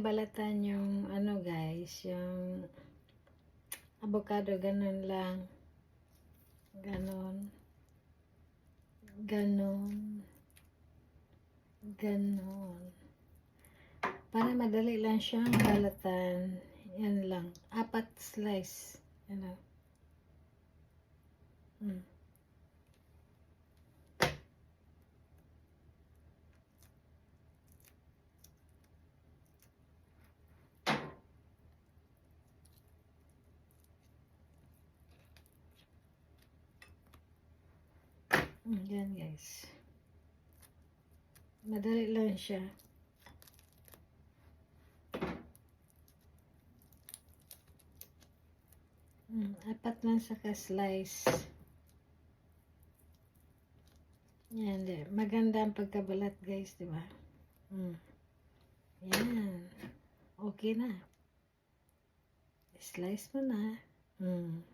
balatan yung ano guys, yung avocado, ganun lang. Ganon. Ganon. Ganon. Para madali lang siyang balatan. Yan lang. Apat slice. Yan lang. Mm, Yan guys. Madali lang siya. Mm, apat lang sa ka-slice. Yan. Maganda ang pagkabalat guys, di ba? Mm. Yan. Okay na. Slice mo na. Mm.